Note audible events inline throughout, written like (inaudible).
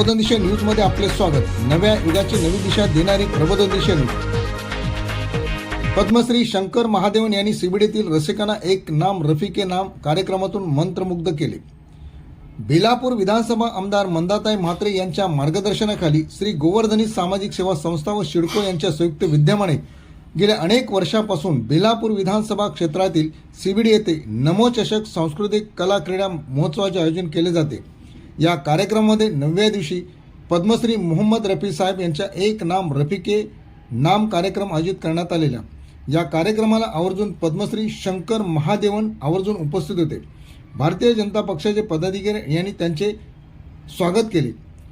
प्रबोधन दिशा न्यूजमध्ये आपले स्वागत. नव्या युगाची नवी दिशा देणारी प्रबोधन दिशा न्यूज. पद्मश्री शंकर महादेवन यांनी सीबीडीतील रसिकांना एक नाम रफिके नाम कार्यक्रमातून मंत्रमुग्ध केले. बेलापूर विधानसभा आमदार मंदाताई म्हात्रे यांच्या मार्गदर्शनाखाली श्री गोवर्धनी सामाजिक सेवा संस्था व शिडको यांच्या संयुक्त विद्यमाने गेल्या अनेक वर्षापासून बेलापूर विधानसभा क्षेत्रातील सीबीडी येथे नमोचषक सांस्कृतिक कला क्रीडा महोत्सवाचे आयोजन केले जाते. या कार्यक्रमामध्ये नवव्या दिवशी पद्मश्री मोहम्मद रफी साहेब यांच्या एक नाम रफिके नाम कार्यक्रम आयोजित करण्यात आलेला. या कार्यक्रमाला आवर्जून पद्मश्री शंकर महादेवन आवर्जून उपस्थित होते. भारतीय जनता पक्षाचे पदाधिकारी यांनी त्यांचे स्वागत केले.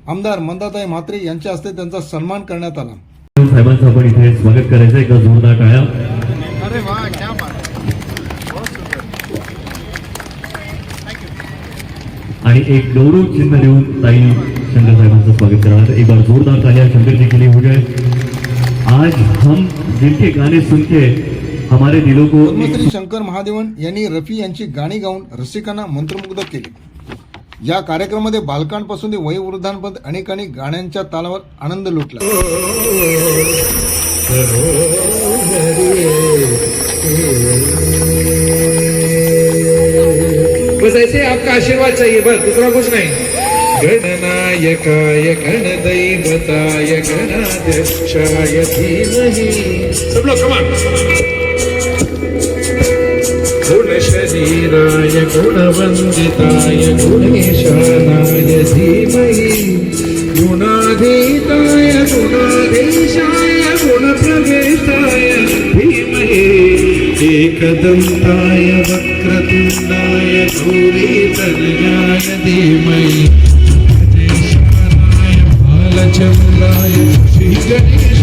आमदार मंदाताई म्हात्रे यांच्या हस्ते त्यांचा सन्मान करण्यात आला. साहेबांचं आपण इथे स्वागत करायचं एका जोरदार टाळ्या अरे वा क्या बात आणि एक गौरव चिन्ह देऊन ताई शंकर साहेबांचं स्वागत करणार. एक बार जोरदार तालियां शंकर जी के लिए हो जाए आज हम जिनके गाने सुन के हमारे दिलों को पद्मश्री शंकर महादेवन यांनी रफी यांची गाणी गाऊन रसिकांना मंत्रमुग्ध केले. या कार्यक्रमामध्ये बालकांपासून ते वयोवृद्धांपर्यंत अनेकांनी गाण्यांच्या तालावर आनंद लुटला. बस ऐसे आपका आशीर्वाद चाहिए बस दूसरा कुछ नहीं. गणनायकाय गणदैवताय गणाध्यक्षाय धीमहि सब लोग कमान गुणशरीराय गुणवन्दिताय गुणेशानाय धीमहि गुणाधीताय गुणाधीशाय गुणप्रवेशाय धीमहि एकदन्ताय वक्रतुण्डाय गौरीतनयाय धीमहि गणेशानाय बालचन्द्राय श्रीगणेशाय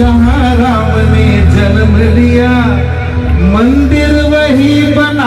जहाँ राम ने जन्म लिया मंदिर वही बना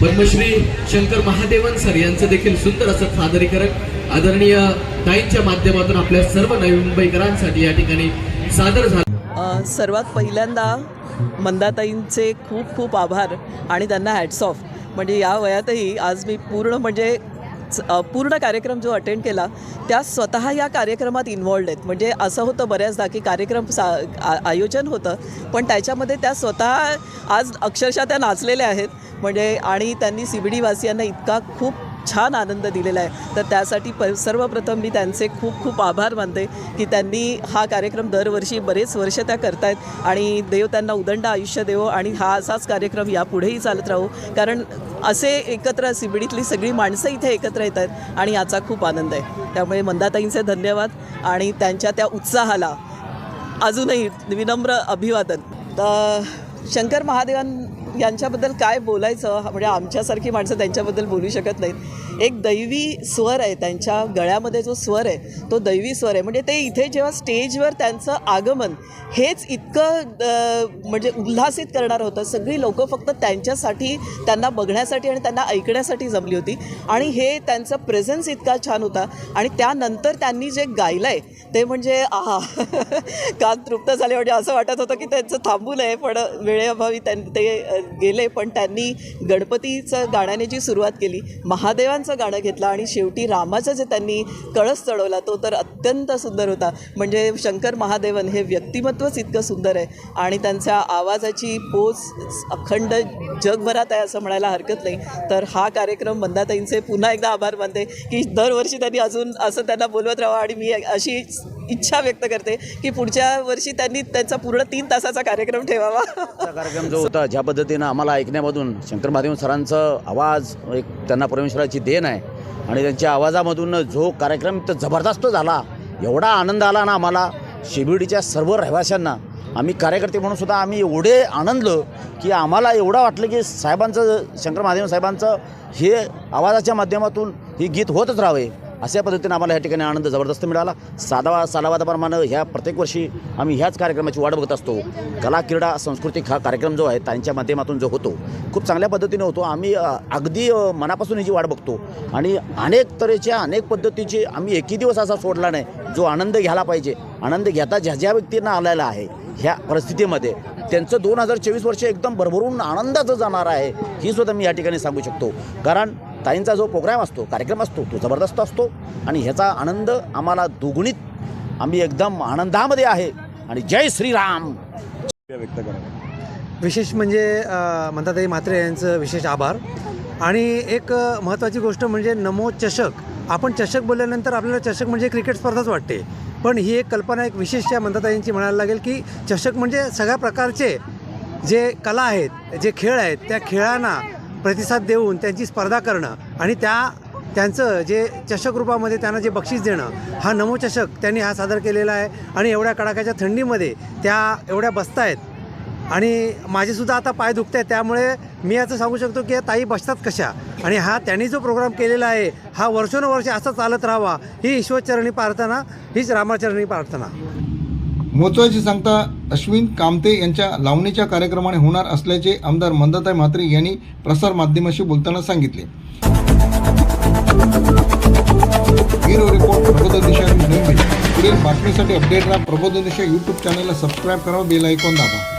पद्मश्री शंकर महादेवन सर यांचं देखील सुंदर असं सादरीकरण आदरणीय ताईंच्या माध्यमातून आपल्या सर्व नवी मुंबईकरांसाठी या ठिकाणी सादर झालं. सर्वात पहिल्यांदा मंदाताईंचे खूप खूप आभार आणि त्यांना हॅट्स ऑफ म्हणजे या वयातही आज मी पूर्ण म्हणजे पूर्ण कार्यक्रम जो अटेंड केला त्या स्वतः या कार्यक्रमात इन्वॉल्ड आहेत. म्हणजे असं होतं बऱ्याचदा की कार्यक्रम सा आ- आयोजन होतं पण त्याच्यामध्ये त्या स्वतः आज अक्षरशः त्या नाचलेल्या आहेत. म्हणजे आणि त्यांनी सी बी इतका खूप छान आनंद दिलेला आहे. तर त्यासाठी प सर्वप्रथम मी त्यांचे खूप खूप आभार मानते की त्यांनी हा कार्यक्रम दरवर्षी बरेच वर्ष त्या करतायत आणि देव त्यांना उदंड आयुष्य देवो आणि हा असाच कार्यक्रम यापुढेही चालत राहू. कारण असे एकत्र सिबडीतली सगळी माणसं इथे एकत्र येत आहेत आणि याचा खूप आनंद आहे. त्यामुळे मंदाताईंचे धन्यवाद आणि त्यांच्या त्या उत्साहाला अजूनही विनम्र अभिवादन. तर शंकर महादेवां यांच्याबद्दल काय बोलायचं? म्हणजे आमच्यासारखी माणसं त्यांच्याबद्दल बोलू शकत नाहीत. एक दैवी स्वर आहे त्यांच्या गळ्यामध्ये जो स्वर आहे तो दैवी स्वर आहे. म्हणजे ते इथे जेव्हा स्टेजवर त्यांचं आगमन हेच इतकं म्हणजे उल्हासित करणार होतं. सगळी लोकं फक्त त्यांच्यासाठी त्यांना बघण्यासाठी आणि त्यांना ऐकण्यासाठी जमली होती. आणि हे त्यांचा प्रेझेन्स इतका छान होता. आणि त्यानंतर त्यांनी जे गायलं आहे ते म्हणजे आहा (laughs) कान तृप्त झाले. म्हणजे असं वाटत होतं की त्यांचं थांबू नये पण वेळेअभावी त्यां ते गेले. पण त्यांनी गणपतीचं गाण्याने जी सुरुवात केली महादेवांचं मंदाताईंचं गाणं घेतलं आणि शेवटी रामाचा जे त्यांनी कळस चढवला तो तर अत्यंत सुंदर होता. म्हणजे शंकर महादेवन हे व्यक्तिमत्वच इतकं सुंदर आहे. आणि त्यांच्या आवाजाची पोच अखंड जगभरात आहे असं म्हणायला हरकत नाही. तर हा कार्यक्रम मंदाताईंचे पुन्हा एकदा आभार मानते की दरवर्षी त्यांनी अजून असं त्यांना बोलवत राहावं आणि मी अशी इच्छा व्यक्त करते की पुढच्या वर्षी त्यांनी त्यांचा पूर्ण तीन तासाचा कार्यक्रम ठेवावा. कार्यक्रम जो होता ज्या पद्धतीनं आम्हाला ऐकण्यामधून शंकर महादेव सरांचं आवाज एक त्यांना परमेश्वराची देण आहे आणि त्यांच्या आवाजामधून जो कार्यक्रम तर जबरदस्त झाला एवढा आनंद आला ना आम्हाला शिबिडीच्या सर्व रहिवाशांना. आम्ही कार्यकर्ते म्हणून सुद्धा आम्ही एवढे आनंदलो की आम्हाला एवढं वाटलं की साहेबांचं शंकर महादेव साहेबांचं हे आवाजाच्या माध्यमातून ही गीत होतच राहावे. अशा पद्धतीने आम्हाला या ठिकाणी आनंद जबरदस्त मिळाला. साधावा सालावादाप्रमाणे ह्या प्रत्येक वर्षी आम्ही ह्याच कार्यक्रमाची वाट बघत असतो. कला क्रीडा सांस्कृतिक हा कार्यक्रम जो आहे त्यांच्या माध्यमातून जो होतो खूप चांगल्या पद्धतीने होतो. आम्ही अगदी मनापासून ह्याची वाट बघतो. आणि अनेक तऱ्हेच्या अनेक पद्धतीचे आम्ही एकही दिवस असा सोडला नाही जो आनंद घ्यायला पाहिजे. आनंद घेता ज्या ज्या व्यक्तींना आलेला आहे ह्या परिस्थितीमध्ये त्यांचं दोन हजार चोवीस वर्ष एकदम भरभरून आनंदाचं जाणार आहे ही सुद्धा मी या ठिकाणी सांगू शकतो. कारण ताईंचा जो प्रोग्राम असतो कार्यक्रम असतो तो जबरदस्त असतो. आणि ह्याचा आनंद आम्हाला दुगुणित आम्ही एकदम आनंदामध्ये आहे. आणि जय श्रीराम! विशेष म्हणजे मंदाताई म्हात्रे यांचं विशेष आभार. आणि एक महत्त्वाची गोष्ट म्हणजे नमो चषक. आपण चषक बोलल्यानंतर आपल्याला चषक म्हणजे क्रिकेट स्पर्धाच वाटते. पण ही एक कल्पना एक विशेष त्या मंदाताईंची म्हणायला लागेल की चषक म्हणजे सगळ्या प्रकारचे जे कला आहेत जे खेळ आहेत त्या खेळांना प्रतिसाद देऊन त्यांची स्पर्धा करणं आणि त्या त्यांचं जे चषक रूपामध्ये त्यांना जे बक्षीस देणं हा नमोचषक त्यांनी हा सादर केलेला आहे. आणि एवढ्या कडाक्याच्या थंडीमध्ये त्या एवढ्या बसतायत. आणि माझेसुद्धा आता पाय दुखत आहेत त्यामुळे मी असं सांगू शकतो की ताई बसतात कशा? आणि हा त्यांनी जो प्रोग्राम केलेला आहे हा वर्षोनवर्षे असा चालत राहावा ही ईश्वरचरणी प्रार्थना हीच रामाचरणी प्रार्थना. महत्वाची सांगता अश्विन कामते यांच्या लावणीच्या कार्यक्रमाने होणार असल्याचे आमदार मंदाताई म्हात्रे यांनी प्रसार माध्यमाशी बोलताना सांगितले. ब्युरो रिपोर्ट प्रबोधन दिशा मुंबई पुढील बातमीसाठी अपडेट राहा. प्रबोधन दिशा यूट्यूब चॅनलला सबस्क्राईब करा. बेल ऐकून दाबा.